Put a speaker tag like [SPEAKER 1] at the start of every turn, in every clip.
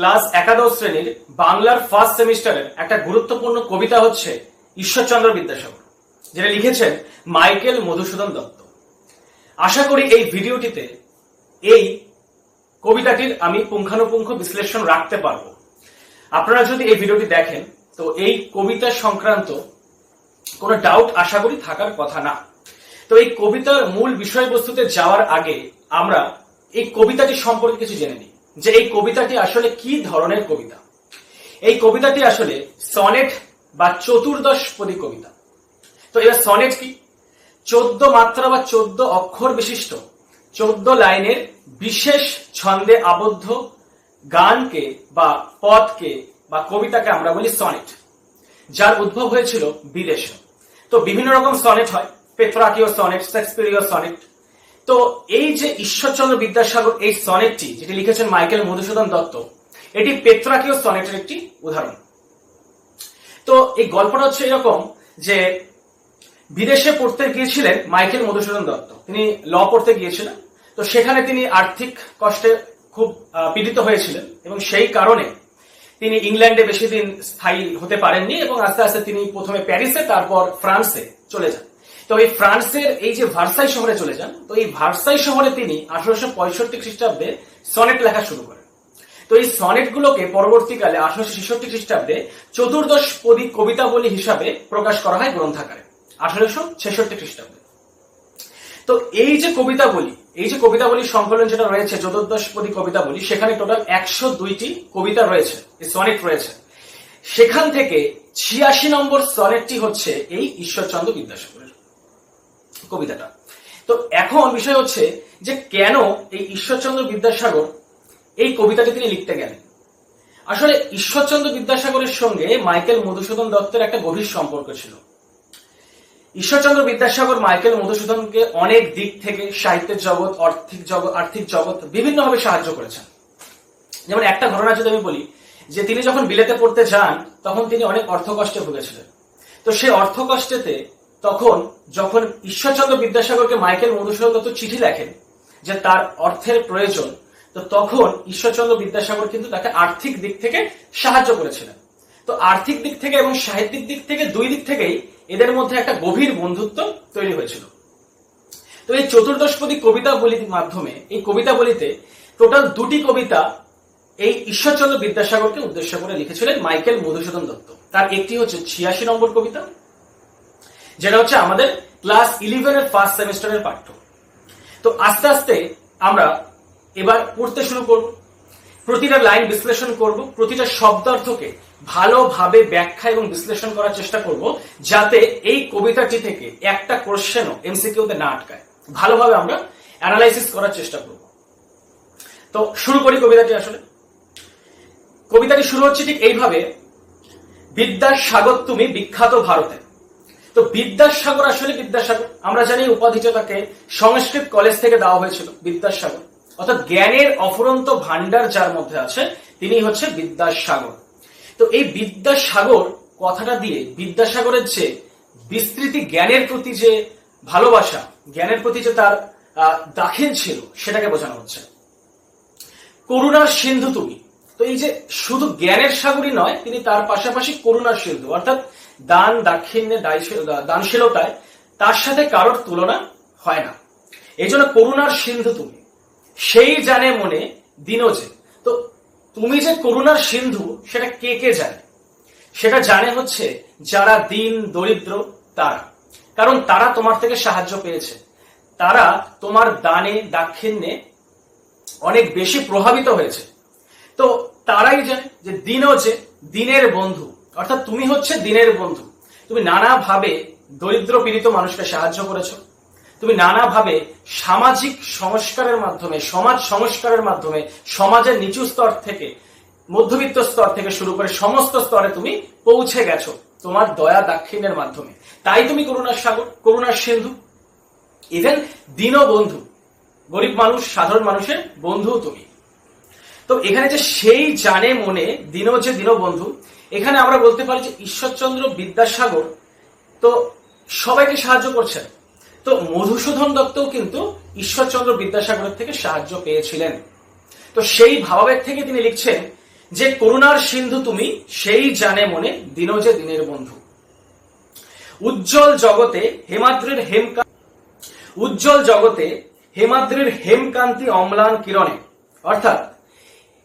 [SPEAKER 1] Class একাদশ শ্রেণির বাংলার ফার্স্ট সেমিস্টারের একটা গুরুত্বপূর্ণ কবিতা হচ্ছে ঈশ্বরচন্দ্র বিদ্যাসাগর, যেটা লিখেছেন মাইকেল মধুসূদন দত্ত। আশা করি এই ভিডিওটিতে এই কবিতাটির আমি পুঙ্খানুপুঙ্খ বিশ্লেষণ রাখতে পারব। আপনারা যদি এই ভিডিওটি দেখেন, তো এই কবিতা সংক্রান্ত কোনো ডাউট আশা করি থাকার কথা না। তো এই কবিতার মূল বিষয়বস্তুতে যাওয়ার আগে আমরা এই কবিতাটি সম্পর্কে কিছু জেনে নিই। যে এই কবিতাটি আসলে কি ধরনের কবিতা? এই কবিতাটি আসলে সনেট বা চতুর্দশ পদী কবিতা। তো এবার সনেট কি? চোদ্দ মাত্রা বা চোদ্দ অক্ষর বিশিষ্ট, চোদ্দ লাইনের বিশেষ ছন্দে আবদ্ধ গানকে বা পদকে বা কবিতাকে আমরা বলি সনেট, যার উদ্ভব হয়েছিল বিদেশে। তো বিভিন্ন রকম সনেট হয় পেট্রাকীয় সনেট শেক্সপিরীয় সনেট তো এই যে ঈশ্বরচন্দ্র বিদ্যাসাগর এই সনেটটি, যেটি লিখেছেন মাইকেল মধুসূদন দত্ত, এটি পেট্রাকীয় সনেটের একটি উদাহরণ। তো এই গল্পটা হচ্ছে এরকম যে বিদেশে পড়তে গিয়েছিলেন মাইকেল মধুসূদন দত্ত। তিনি ল পড়তে গিয়েছিলেন। তো সেখানে তিনি আর্থিক কষ্টে খুব পীড়িত হয়েছিলেন এবং সেই কারণে তিনি ইংল্যান্ডে বেশি দিন স্থায়ী হতে পারেননি এবং আস্তে আস্তে তিনি প্রথমে প্যারিসে, তারপর ফ্রান্সে চলে যান। তো এই ফ্রান্সের এই যে ভার্সাই শহরে চলে যান, তো এই ভার্সাই শহরে তিনি আঠারোশো পঁয়ষট্টি খ্রিস্টাব্দে সনেট লেখা শুরু করেন। তো এই সনেট গুলোকে পরবর্তীকালে আঠারোশো ছেষট্টি খ্রিস্টাব্দে চতুর্দশ পদী কবিতাবলী হিসাবে প্রকাশ করা হয় গ্রন্থাকারে, আঠারোশো ছেষট্টি খ্রিস্টাব্দে। তো এই যে কবিতাবলী, এই যে কবিতাবলী সংকলন যেটা রয়েছে, চতুর্দশ পদী কবিতাবলী, সেখানে টোটাল একশো দুইটি কবিতা রয়েছে সনেট রয়েছে। সেখান থেকে ছিয়াশি নম্বর সনেটটি হচ্ছে এই ঈশ্বরচন্দ্র বিদ্যাসাগরের। কবিতাটা। তো এখন বিষয় হচ্ছে যে কেন এই ঈশ্বরচন্দ্র বিদ্যাসাগর এই কবিতাটি তিনি লিখতে গেলেন? আসলে ঈশ্বরচন্দ্র বিদ্যাসাগরের সঙ্গে মাইকেল মধুসূদন দত্তের একটা গভীর সম্পর্ক ছিল। ঈশ্বরচন্দ্র বিদ্যাসাগর মাইকেল মধুসূদনকে অনেক দিক থেকে সাহিত্যের জগৎ, আর্থিক জগৎ আর্থিক জগৎ বিভিন্নভাবে সাহায্য করেছেন। যেমন একটা ঘটনা যদি আমি বলি, যে তিনি যখন বিলেতে পড়তে যান, তখন তিনি অনেক অর্থকষ্টে ভুগেছিলেন। তো সেই অর্থকষ্টেতে তখন যখন ঈশ্বরচন্দ্র বিদ্যাসাগরকে মাইকেল মধুসূদন দত্ত চিঠি লেখেন যে তার অর্থের প্রয়োজন, তো তখন ঈশ্বরচন্দ্র বিদ্যাসাগর কিন্তু তাকে আর্থিক দিক থেকে সাহায্য করেছিলেন। তো আর্থিক দিক থেকে এবং সাহিত্যিক দিক থেকে দুই দিক থেকেই এদের মধ্যে একটা গভীর বন্ধুত্ব তৈরি হয়েছিল। তো এই চতুর্দশপদী কবিতাবলির মাধ্যমে, এই কবিতাবলিতে টোটাল দুটি কবিতা এই ঈশ্বরচন্দ্র বিদ্যাসাগরকে উদ্দেশ্য করে লিখেছিলেন মাইকেল মধুসূদন দত্ত। তার একটি হচ্ছে ছিয়াশি নম্বর কবিতা যেটা হচ্ছে আমাদের ক্লাস ইলেভেনের ফার্স্ট সেমিস্টারের পাঠ্য। তো আস্তে আস্তে আমরা এবার পড়তে শুরু করব, প্রতিটা লাইন বিশ্লেষণ করব, প্রতিটা শব্দার্থকে ভালোভাবে ব্যাখ্যা এবং বিশ্লেষণ করার চেষ্টা করব, যাতে এই কবিতাটি থেকে একটা কোশ্চেনও এমসিকিউতে না আটকায়। ভালোভাবে আমরা অ্যানালাইসিস করার চেষ্টা করব। তো শুরু করি কবিতাটি আসলে। কবিতাটি শুরু হচ্ছে ঠিক এইভাবে বিদ্যার স্বাগত তুমি বিখ্যাত ভারতে তো বিদ্যাসাগর আসলে বিদ্যাসাগর, আমরা জানি এই উপাধিটা তাকে সংস্কৃত কলেজ থেকে দেওয়া হয়েছিল, বিদ্যাসাগর। অর্থাৎ জ্ঞানের অফুরন্ত ভান্ডার যার মধ্যে আছে, তিনি হচ্ছে বিদ্যাসাগর। তো এই বিদ্যাসাগর কথাটা দিয়ে, বিদ্যাসাগরের যে বিস্তৃতি জ্ঞানের প্রতি যে ভালোবাসা, জ্ঞানের প্রতি যে তার দাখিল ছিল, সেটাকে বোঝানো হচ্ছে। করুণার সিন্ধু তুমি। তো এই যে শুধু জ্ঞানের সাগরই নয়, তিনি তার পাশাপাশি করুণার সিন্ধু। অর্থাৎ দান দাক্ষিণ্যে দানশীলতায় তার সাথে কারোর তুলনা হয় না। এই জন্য করুণার সিন্ধু তুমি। সেই জানে মনে দিনজে তো তুমি যে করুণার সিন্ধু, সেটা কে কে জানে? সেটা জানে হচ্ছে যারা দিন দরিদ্র তারা। কারণ তারা তোমার থেকে সাহায্য পেয়েছে। তারা তোমার দানে দাক্ষিণ্যে অনেক বেশি প্রভাবিত হয়েছে। তো তারাই জানে যে দিনও যে, দিনের বন্ধু। অর্থাৎ তুমি হচ্ছে দিনের বন্ধু। তুমি নানাভাবে দরিদ্র পীড়িত মানুষকে সাহায্য করেছ। তুমি নানাভাবে সামাজিক সংস্কারের মাধ্যমে, সমাজ সংস্কারের মাধ্যমে, সমাজের নিচু স্তর থেকে, মধ্যবিত্ত স্তর থেকে শুরু করে সমস্ত স্তরে তুমি পৌঁছে গেছো তোমার দয়া দাক্ষিণ্যের মাধ্যমে। তাই তুমি করুণার সাগর, করুণার সিন্ধু। ইভেন দীনবন্ধু, গরিব মানুষ, সাধারণ মানুষের বন্ধু তুমি। তো এখানে যে সেই জানে মনে দিন যে দীনবন্ধু এখানে আমরা বলতে পারি যে ঈশ্বরচন্দ্র বিদ্যাসাগর তো সবাইকে সাহায্য করছেন। তো মধুসূদন দত্তও কিন্তু ঈশ্বরচন্দ্র বিদ্যাসাগরের থেকে সাহায্য পেয়েছিলেন। তো সেই ভাবাবেগ থেকে তিনি লিখছেন যে, করুণার সিন্ধু তুমি, সেই জানে মনে দিন যে দিনের বন্ধু। উজ্জ্বল জগতে হেমাদ্রির হেমকা উজ্জ্বল জগতে হেমাদ্রির হেমকান্তি অম্লান কিরণে। অর্থাৎ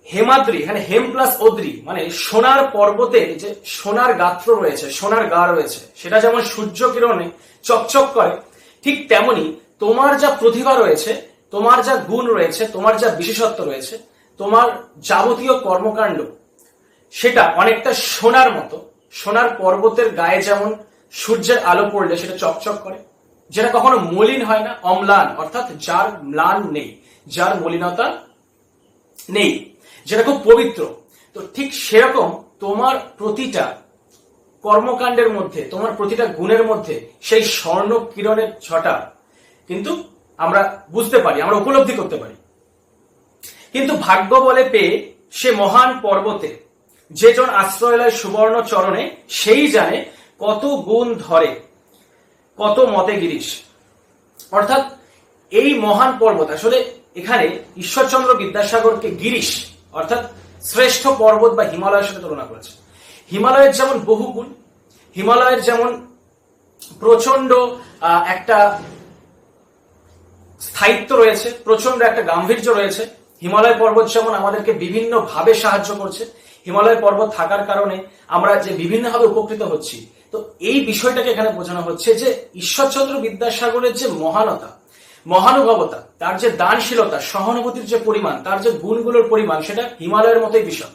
[SPEAKER 1] হেমাদ্রি, এখানে হেম প্লাস অদ্রি মানে সোনার পর্বতে যে সোনার গাত্র রয়েছে, সোনার গা রয়েছে, সেটা যেমন সূর্য কিরণে চকচক করে, ঠিক তেমনি তোমার যা প্রতিভা রয়েছে, তোমার যা গুণ রয়েছে, তোমার যা বিশেষত্ব রয়েছে, তোমার যাবতীয় কর্মকাণ্ড, সেটা অনেকটা সোনার মতো, সোনার পর্বতের গায়ে যেমন সূর্যের আলো পড়লে সেটা চকচক করে, যেটা কখনো মলিন হয় না, অম্লান, অর্থাৎ যার ম্লান নেই, যার মলিনতা নেই। যেটা খুব পবিত্র। তো ঠিক সেরকম তোমার প্রতিটা কর্মকাণ্ডের মধ্যে, তোমার প্রতিটা গুণের মধ্যে সেই স্বর্ণ কিরণের ছটা কিন্তু আমরা বুঝতে পারি, আমরা উপলব্ধি করতে পারি। কিন্তু ভাগ্য বলে পেয়ে সে মহান পর্বতে যে জন আশ্রয় লয় সুবর্ণ চরণে সেই জানে কত গুণ ধরে, কত মতে গিরিশ। অর্থাৎ এই মহান পর্বত, আসলে এখানে ঈশ্বরচন্দ্র বিদ্যাসাগরকে গিরিশ অর্থাৎ শ্রেষ্ঠ পর্বত বা হিমালয়ের সাথে তুলনা করেছে। হিমালয়ের যেমন বহু গুণ হিমালয়ের যেমন প্রচণ্ড একটা স্থায়িত্ব রয়েছে প্রচণ্ড একটা গাম্ভীর্য রয়েছে, হিমালয় পর্বত যেমন আমাদেরকে বিভিন্ন ভাবে সাহায্য করছে, হিমালয় পর্বত থাকার কারণে আমরা যে বিভিন্নভাবে উপকৃত হচ্ছি, তো এই বিষয়টাকে এখানে বোঝানো হচ্ছে যে ঈশ্বরচন্দ্র বিদ্যাসাগরের যে মহানতা মহানুভবতা, তার যে দানশীলতা, সহানুভূতির যে পরিমাণ, তার যে গুণগুলোর পরিমাণ, সেটা হিমালয়ের মতোই বিষয়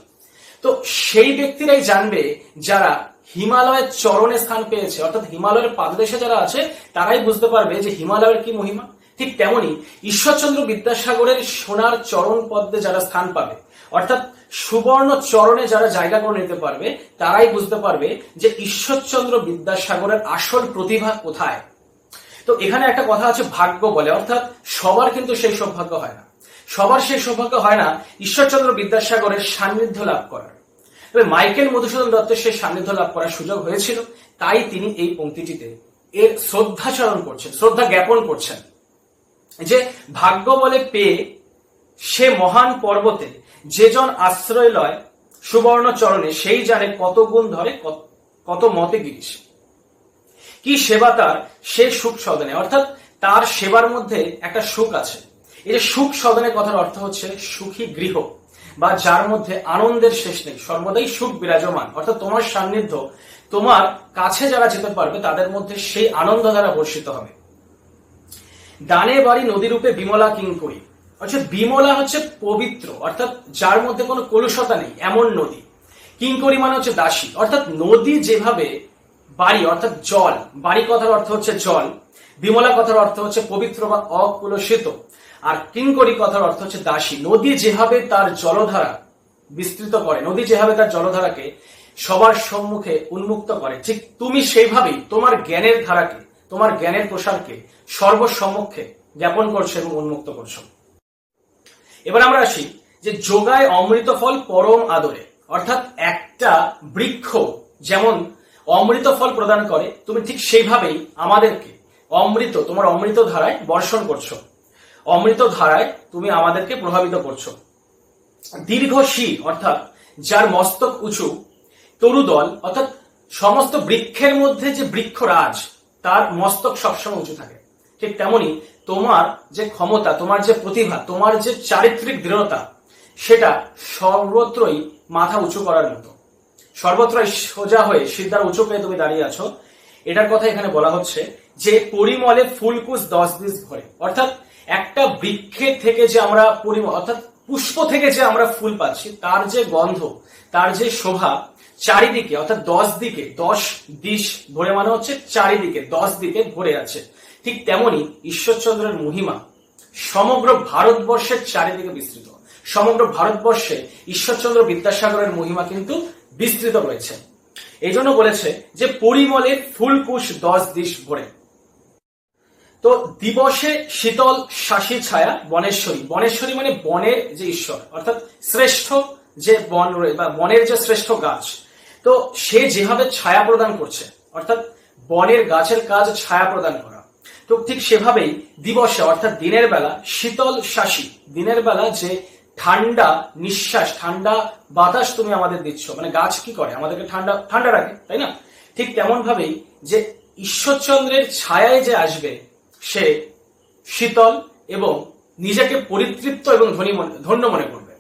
[SPEAKER 1] তো সেই ব্যক্তিরাই জানবে যারা হিমালয়ের চরণে স্থান পেয়েছে, অর্থাৎ হিমালয়ের পাদদেশে যারা আছে, তারাই বুঝতে পারবে যে হিমালয়ের কি মহিমা। ঠিক তেমনি ঈশ্বরচন্দ্র বিদ্যাসাগরের সোনার চরণ পদ্মে যারা স্থান পাবে, অর্থাৎ সুবর্ণ চরণে যারা জায়গা করে নিতে পারবে, তারাই বুঝতে পারবে যে ঈশ্বরচন্দ্র বিদ্যাসাগরের আসল প্রতিভা কোথায়। তো এখানে একটা কথা আছে ভাগ্য বলে, অর্থাৎ সবার কিন্তু সেই সৌভাগ্য হয় না। সবার সেই সৌভাগ্য হয় না ঈশ্বরচন্দ্র বিদ্যাসাগরের সান্নিধ্য লাভ করার। তবে মাইকেল মধুসূদন দত্তের সেই সান্নিধ্য লাভ করার সুযোগ হয়েছিল, তাই তিনি এই পঙ্ক্তিটিতে এর শ্রদ্ধাচরণ করছেন, শ্রদ্ধা জ্ঞাপন করছেন যে ভাগ্য বলে পেয়ে সে মহান পর্বতে যে জন আশ্রয় লয় সুবর্ণ চরণে সেই জানে কত গুণ ধরে কত- কত মতে গিরিশ। কি সেবা তার? সে সুখ সদনে। অর্থাৎ তার সেবার মধ্যে একটা সুখ আছে। এই যে সুখ সদনের কথার অর্থ হচ্ছে সুখী গৃহ, বা যার মধ্যে আনন্দের শেষ নেই, সর্বদাই সুখ বিরাজমান। অর্থাৎ তোমার সান্নিধ্য, তোমার কাছে যারা যেতে পারবে, তাদের মধ্যে সেই আনন্দ দ্বারা বর্ষিত হবে। দানে বাড়ি নদীরূপে বিমলা কিঙ্করি। অর্থাৎ বিমলা হচ্ছে পবিত্র, অর্থাৎ যার মধ্যে কোনো কলুষতা নেই, এমন নদী। কিঙ্করি মানে হচ্ছে দাসী। অর্থাৎ নদী যেভাবে বাড়ি অর্থাৎ জল। বাড়ি কথার অর্থ হচ্ছে জল। বিমলা কথার অর্থ হচ্ছে পবিত্র বা অকুলসিত। আর কিঙ্করি কথার অর্থ হচ্ছে দাসী। নদী যেভাবে তার জলধারা বিস্তৃত করে, নদী যেভাবে তার জলধারাকে সবার সম্মুখে উন্মুক্ত করে, ঠিক তুমি সেইভাবেই তোমার জ্ঞানের ধারাকে, তোমার জ্ঞানের প্রসারকে সর্বসম্মুখে জ্ঞাপন করছ এবং উন্মুক্ত করছ। এবার আমরা আসি যে যোগায় অমৃত ফল পরম আদরে, অর্থাৎ একটা বৃক্ষ যেমন অমৃত ফল প্রদান করে, তুমি ঠিক সেইভাবেই আমাদেরকে অমৃত, তোমার অমৃত ধারায় বর্ষণ করছ। অমৃত ধারায় তুমি আমাদেরকে প্রভাবিত করছ। দীর্ঘ শির, অর্থাৎ যার মস্তক উঁচু, তরুদল, অর্থাৎ সমস্ত বৃক্ষের মধ্যে যে বৃক্ষরাজ, তার মস্তক সবসময় উঁচু থাকে। ঠিক তেমনি তোমার যে ক্ষমতা, তোমার যে প্রতিভা, তোমার যে চারিত্রিক দৃঢ়তা, সেটা সর্বত্রই মাথা উঁচু করার মতো। সর্বত্রই সোজা হয়ে সিদ্ধার উঁচু পেয়ে তুমি দাঁড়িয়ে আছো। এটার কথা এখানে বলা হচ্ছে যে পরিমলে ফুলকুশ দশ দিস ভরে। অর্থাৎ একটা বৃক্ষের থেকে যে আমরা পরিমল অর্থাৎ পুষ্প থেকে যে আমরা ফুল পাচ্ছি, তার যে গন্ধ, তার যে শোভা, চারিদিকে, অর্থাৎ দশ দিকে, দশ দিশ ভরে মানে হচ্ছে চারিদিকে, দশ দিকে ভরে আছে। ঠিক তেমনি ঈশ্বরচন্দ্রের মহিমা সমগ্র ভারতবর্ষের চারিদিকে বিস্তৃত। সমগ্র ভারতবর্ষে ঈশ্বরচন্দ্র বিদ্যাসাগরের মহিমা কিন্তু বিস্তৃত রয়েছে। এই জন্য বলেছে যে পরিমলে ফুলকুশ দশ দিশ ভরে। তো দিবসে শীতল শাসী ছায়া বনেশ্বরী। বনেশ্বরী মানে বনের যে ঈশ্বর, অর্থাৎ শ্রেষ্ঠ যে বন বা বনের যে শ্রেষ্ঠ গাছ। তো সে যেভাবে ছায়া প্রদান করছে, অর্থাৎ বনের গাছের কাজ ছায়া প্রদান করা। তো ঠিক সেভাবেই দিবসে, অর্থাৎ দিনের বেলা শীতল শাসী, দিনের বেলা যে ঠান্ডা নিঃশ্বাস, ঠান্ডা বাতাস তুমি আমাদের দিচ্ছ। মানে গাছ কি করে? আমাদেরকে ঠান্ডা ঠান্ডা রাখে, তাই না? ঠিক তেমন ভাবেই যে ঈশ্বরচন্দ্রের ছায়ায় যে আসবে, সে শীতল এবং নিজেকে পরিতৃপ্ত এবং ধনী মনে- ধন্য মনে করবে।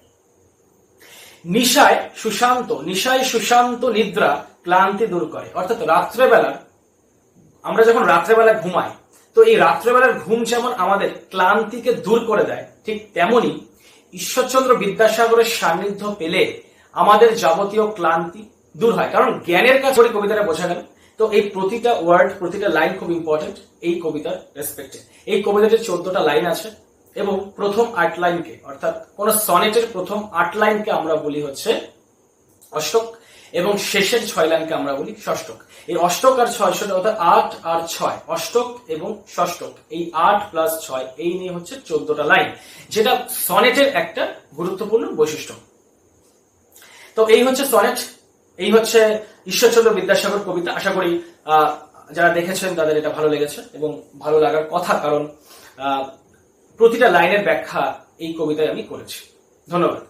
[SPEAKER 1] নিশায় সুশান্ত নিশায় সুশান্ত নিদ্রা ক্লান্তি দূর করে। অর্থাৎ রাত্রেবেলা আমরা যখন রাত্রেবেলা ঘুমাই, তো এই রাত্রেবেলার ঘুম যেমন আমাদের ক্লান্তিকে দূর করে দেয়, ঠিক তেমনি ঈশ্বরচন্দ্র বিদ্যাসাগরের সান্নিধ্য পেলে আমাদের যাবতীয় ক্লান্তি দূর হয়। কারণ জ্ঞানের কাছে কবিতাটা বোঝা গেল। তো এই প্রতিটা ওয়ার্ড প্রতিটা লাইন খুব ইম্পর্টেন্ট এই কবিতার রেসপেক্টে এই কবিতাটির চোদ্দটা লাইন আছে এবং প্রথম আট লাইনকে অর্থাৎ কোন সনেটের প্রথম আট লাইনকে আমরা বলি হচ্ছে অষ্টক এবং শেষের ছয় লাইনকে আমরা বলি ষষ্ঠক। এই অষ্টক আর ছয় সেটা অর্থাৎ আট আর ছয়। অষ্টক এবং ষষ্ঠক, এই আট প্লাস ছয়, এই নিয়ে হচ্ছে চোদ্দটা লাইন, যেটা সনেটের একটা গুরুত্বপূর্ণ বৈশিষ্ট্য। তো এই হচ্ছে সনেট, এই হচ্ছে ঈশ্বরচন্দ্র বিদ্যাসাগর কবিতা। আশা করি যারা দেখেছেন তাদের এটা ভালো লেগেছে এবং ভালো লাগার কথা, কারণ প্রতিটা লাইনের ব্যাখ্যা এই কবিতায় আমি করেছি। ধন্যবাদ।